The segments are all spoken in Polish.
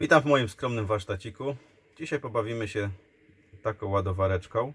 Witam w moim skromnym warsztaciku. Dzisiaj pobawimy się taką ładowareczką.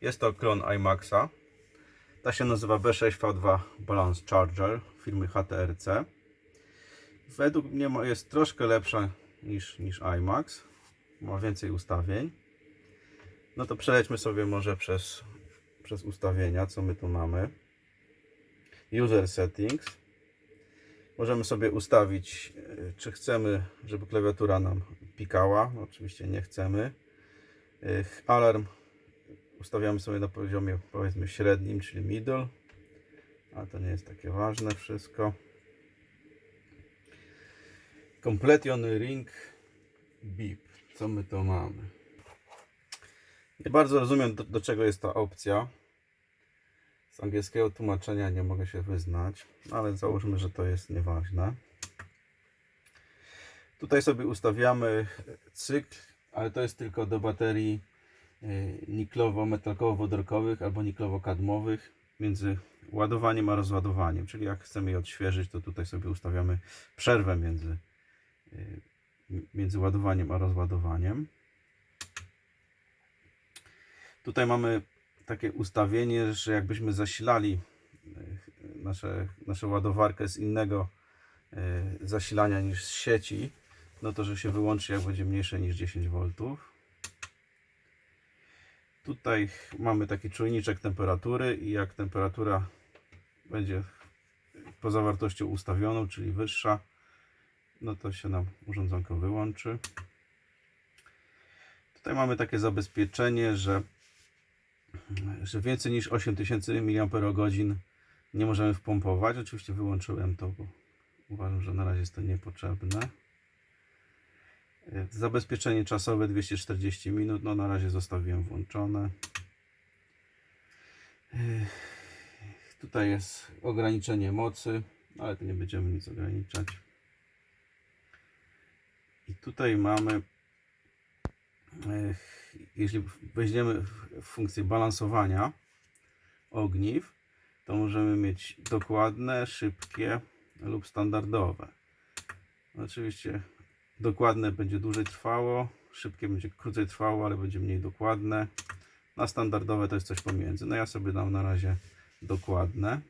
Jest to klon iMaxa. Ta się nazywa B6V2 Balance Charger firmy HTRC. Według mnie jest troszkę lepsza niż, niż iMax. Ma więcej ustawień. No to przelećmy sobie może przez, przez ustawienia, co my tu mamy. User Settings. Możemy sobie ustawić, e, czy chcemy, żeby klawiatura nam pikała. Oczywiście nie chcemy. Alarm ustawiamy sobie na poziomie powiedzmy średnim, czyli middle. Ale to nie jest takie ważne wszystko. Completion Ring Beep. Co my to mamy? Nie bardzo rozumiem do, do czego jest ta opcja. Z angielskiego tłumaczenia nie mogę się wyznać, ale załóżmy, że to jest nieważne. Tutaj sobie ustawiamy cykl, ale to jest tylko do baterii y, niklowo-metalkowo-wodorkowych albo niklowo-kadmowych między ładowaniem a rozładowaniem. Czyli jak chcemy je odświeżyć, to tutaj sobie ustawiamy przerwę między, y, między ładowaniem a rozładowaniem. Tutaj mamy takie ustawienie, że jakbyśmy zasilali e, nasze, nasze ładowarkę z innego e, zasilania niż z sieci, no to że się wyłączy jak będzie mniejsze niż 10 V. Tutaj mamy taki czujniczek temperatury i jak temperatura będzie poza wartością ustawioną, czyli wyższa, no to się nam urządzonko wyłączy. Tutaj mamy takie zabezpieczenie, że że więcej niż 8000 mAh nie możemy wpompować. Oczywiście wyłączyłem to, bo uważam, że na razie jest to niepotrzebne. E, Zabezpieczenie czasowe 240 minut. No na razie zostawiłem włączone. E, Tutaj jest ograniczenie mocy, ale to nie będziemy nic ograniczać. I tutaj mamy jeśli weźmiemy funkcję balansowania ogniw, to możemy mieć dokładne, szybkie lub standardowe. Oczywiście dokładne będzie dłużej trwało, szybkie będzie krócej trwało, ale będzie mniej dokładne. Na standardowe to jest coś pomiędzy. No ja sobie dam na razie dokładne.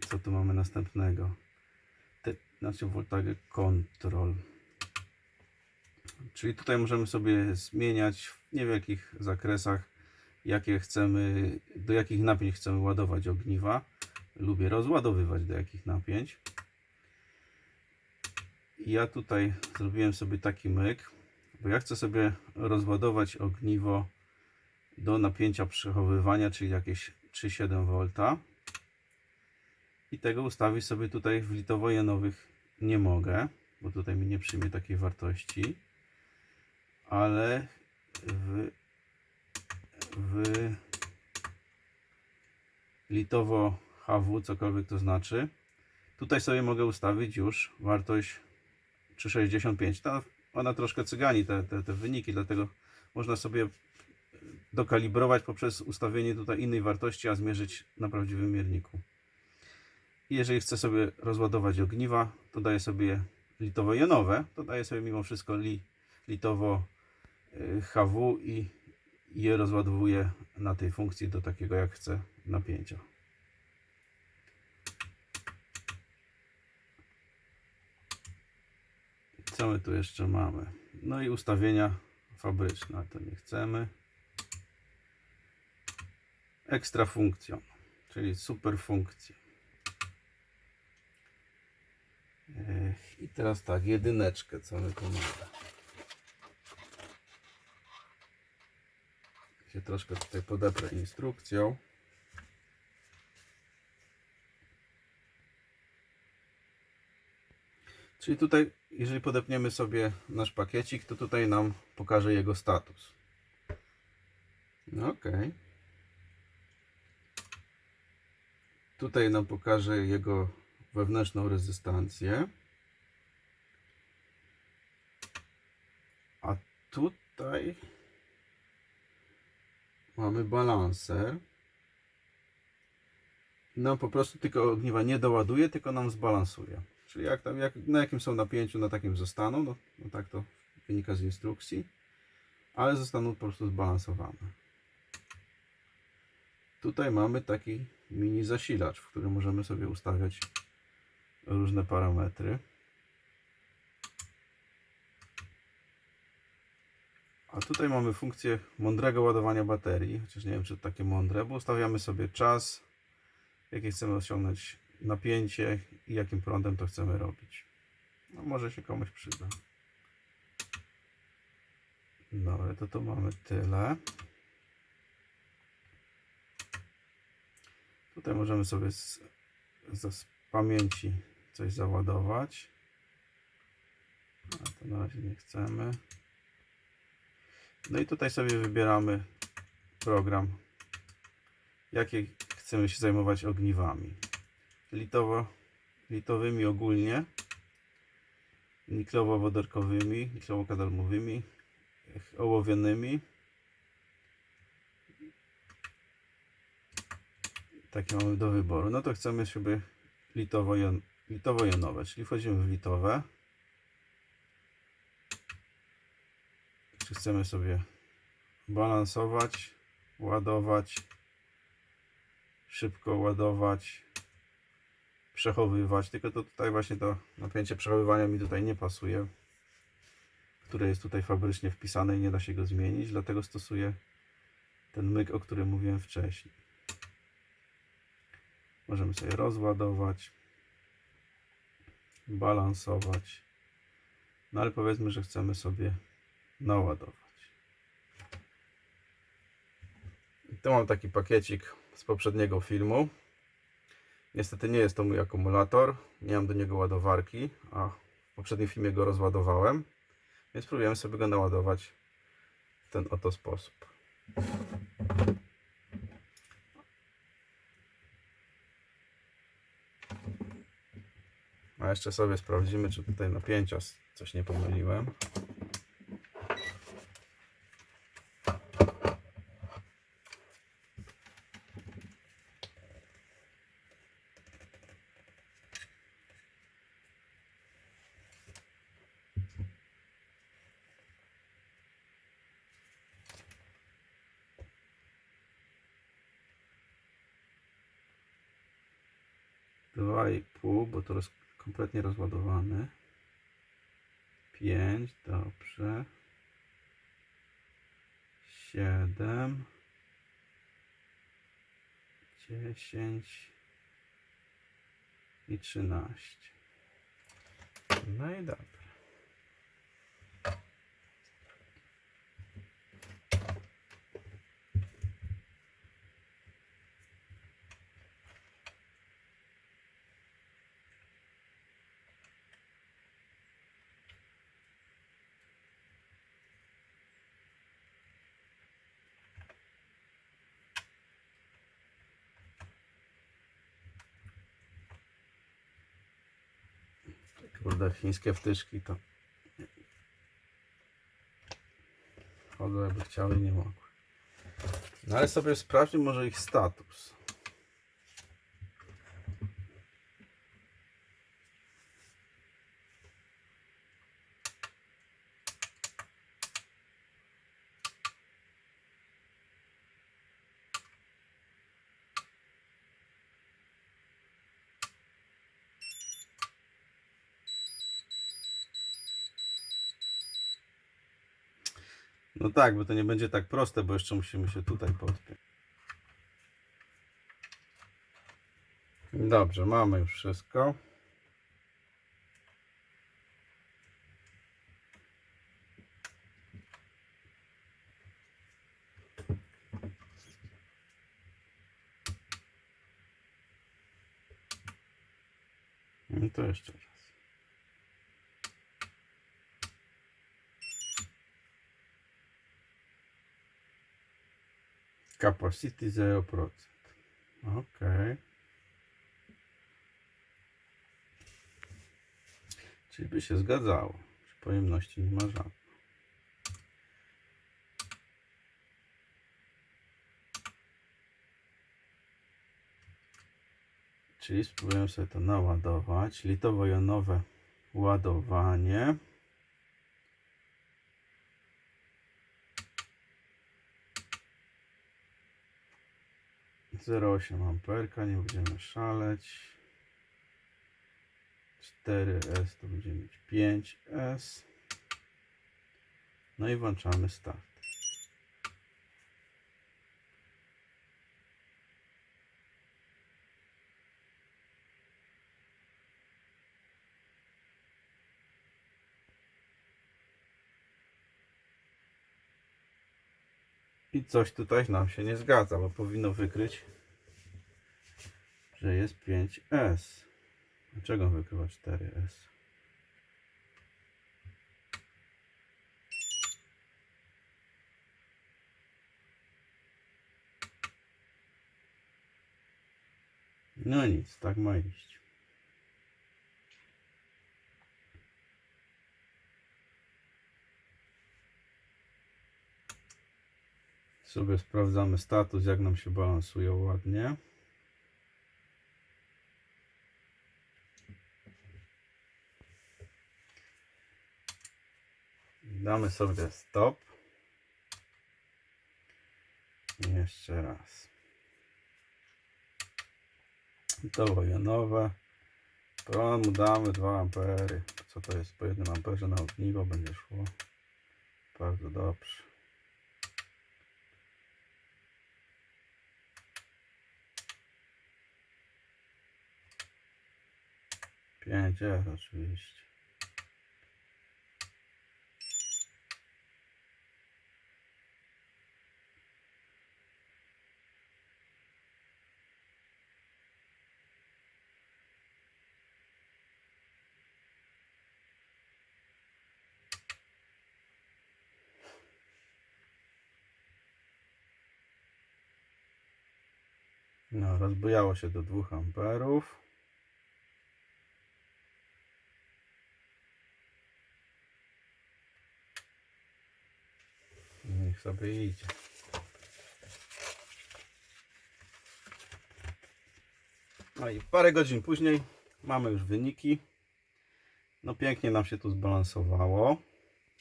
Co tu mamy następnego? Te, znaczy voltage control. Czyli tutaj możemy sobie zmieniać w niewielkich zakresach, jakie chcemy, do jakich napięć chcemy ładować ogniwa. Lubię rozładowywać do jakich napięć. Ja tutaj zrobiłem sobie taki myk, bo ja chcę sobie rozładować ogniwo do napięcia przechowywania, czyli jakieś 3,7 V. I tego ustawić sobie tutaj w litowo-jonowych nie mogę, bo tutaj mi nie przyjmie takiej wartości ale w, w litowo HW, cokolwiek to znaczy, tutaj sobie mogę ustawić już wartość 3,65. Ta, ona troszkę cygani te, te, te wyniki, dlatego można sobie dokalibrować poprzez ustawienie tutaj innej wartości, a zmierzyć na prawdziwym mierniku. Jeżeli chcę sobie rozładować ogniwa, to daję sobie litowo-jonowe, to daję sobie mimo wszystko li, litowo HW i je rozładowuję na tej funkcji do takiego jak chcę napięcia. Co my tu jeszcze mamy? No i ustawienia fabryczne, to nie chcemy. Ekstra funkcją, czyli super funkcje. Ech, I teraz tak, jedyneczkę, co my tu mamy. Się troszkę tutaj podeprę instrukcją. Czyli tutaj, jeżeli podepniemy sobie nasz pakiecik, to tutaj nam pokaże jego status. No ok. Tutaj nam pokaże jego wewnętrzną rezystancję. A tutaj mamy balanser. Nam po prostu tylko ogniwa nie doładuje, tylko nam zbalansuje. Czyli jak tam, jak, na jakim są napięciu, na takim zostaną. No, no tak to wynika z instrukcji. Ale zostaną po prostu zbalansowane. Tutaj mamy taki mini zasilacz, w którym możemy sobie ustawiać różne parametry. A tutaj mamy funkcję mądrego ładowania baterii, chociaż nie wiem czy to takie mądre, bo ustawiamy sobie czas, jakie chcemy osiągnąć napięcie i jakim prądem to chcemy robić. No może się komuś przyda. Dobra, to to mamy tyle. Tutaj możemy sobie z, z, z pamięci coś załadować. A to na razie nie chcemy. No i tutaj sobie wybieramy program, jakie chcemy się zajmować ogniwami. Litowo, litowymi ogólnie, niklowo-wodorkowymi, niklowo-kadalmowymi, ołowianymi. Takie mamy do wyboru. No to chcemy sobie litowo-jon- litowo-jonowe, czyli wchodzimy w litowe. Chcemy sobie balansować, ładować, szybko ładować, przechowywać. Tylko to tutaj właśnie to napięcie przechowywania mi tutaj nie pasuje, które jest tutaj fabrycznie wpisane i nie da się go zmienić, dlatego stosuję ten myk, o którym mówiłem wcześniej. Możemy sobie rozładować, balansować. No ale powiedzmy, że chcemy sobie naładować. I Tu mam taki pakiecik z poprzedniego filmu. Niestety nie jest to mój akumulator, nie mam do niego ładowarki, a w poprzednim filmie go rozładowałem, więc próbujemy sobie go naładować w ten oto sposób. A jeszcze sobie sprawdzimy, czy tutaj napięcia coś nie pomyliłem. Dwa i pół, bo to roz, kompletnie rozładowany. Pięć, dobrze. Siedem. Dziesięć. I trzynaście. No i dobra. Kurde, chińskie wtyczki to chodzą jakby chciały i nie mogły. No ale sobie sprawdźmy może ich status. No tak, bo to nie będzie tak proste, bo jeszcze musimy się tutaj podpiąć. Dobrze, mamy już wszystko. No to jeszcze raz. Capacity 0%. Ok. Czyli by się zgadzało. Czy pojemności nie ma żadnej. Czyli spróbujemy sobie to naładować. Litowo-jonowe ładowanie. Zero osiem amperka, nie będziemy szaleć. 4S to będziemy mieć 5S. No i włączamy start. I coś tutaj nam się nie zgadza, bo powinno wykryć, że jest 5S. Dlaczego wykrywa 4S? No nic, tak ma iść. Sobie sprawdzamy status, jak nam się balansuje ładnie. Damy sobie stop. I jeszcze raz. To jonowe. Prąd mu damy 2 ampery. Co to jest po 1 amperze na ogniwo będzie szło. Bardzo dobrze. Pięć R oczywiście. No, rozbujało się do 2 amperów. Sobie idzie. No i parę godzin później mamy już wyniki. No pięknie nam się tu zbalansowało.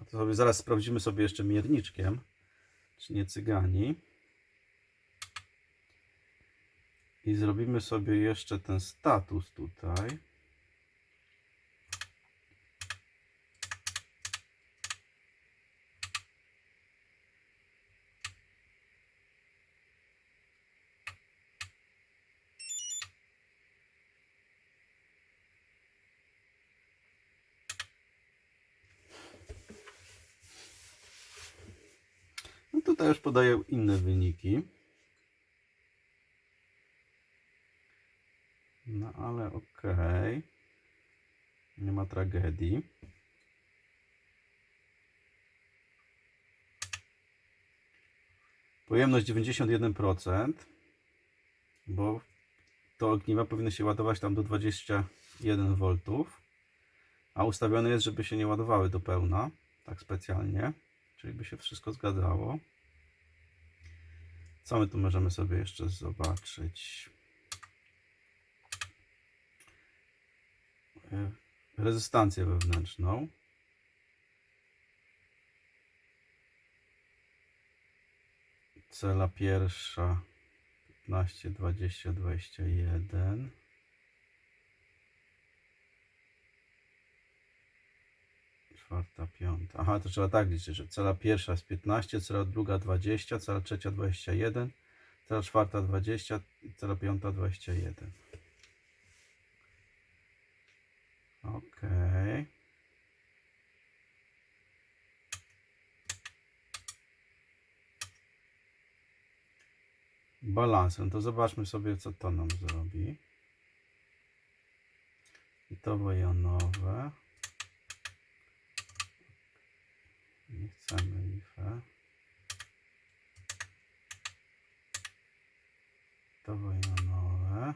A to sobie zaraz sprawdzimy sobie jeszcze mierniczkiem, czy nie cygani. I zrobimy sobie jeszcze ten status tutaj. Już podaję inne wyniki. No ale okej. Nie ma tragedii. Pojemność 91%, bo to ogniwa powinny się ładować tam do 21 V, a ustawione jest, żeby się nie ładowały do pełna, tak specjalnie, czyli by się wszystko zgadzało. Co my tu możemy sobie jeszcze zobaczyć? E, rezystancję wewnętrzną. Cela pierwsza 15, 20, 21. Czwarta, piąta. Aha, to trzeba tak liczyć, że cela pierwsza jest 15, cela druga 20, cela trzecia 21, cela czwarta 20 i cela piąta 21. Okej. Balansem, to zobaczmy sobie, co to nam zrobi. Litowo-jonowe. Nie chcemy IFE. Litowo-jonowe.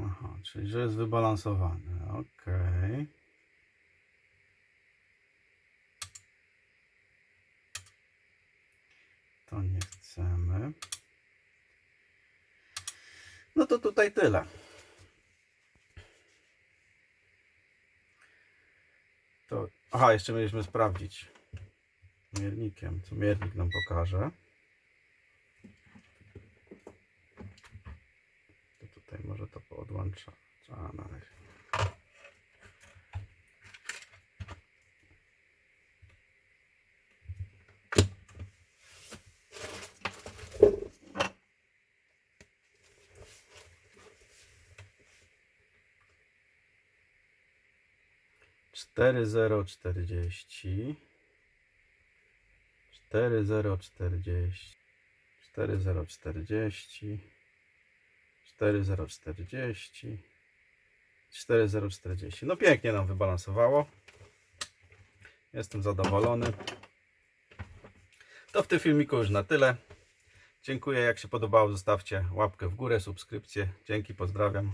Aha, czyli że jest wybalansowany. Ok. No to tutaj tyle. To, aha, jeszcze mieliśmy sprawdzić miernikiem, co miernik nam pokaże. To tutaj może to poodłącza. A, na razie. 4040 4040 4040 4040 4040 no pięknie nam wybalansowało. Jestem zadowolony. To w tym filmiku już na tyle. Dziękuję. Jak się podobało zostawcie łapkę w górę subskrypcję. Dzięki pozdrawiam.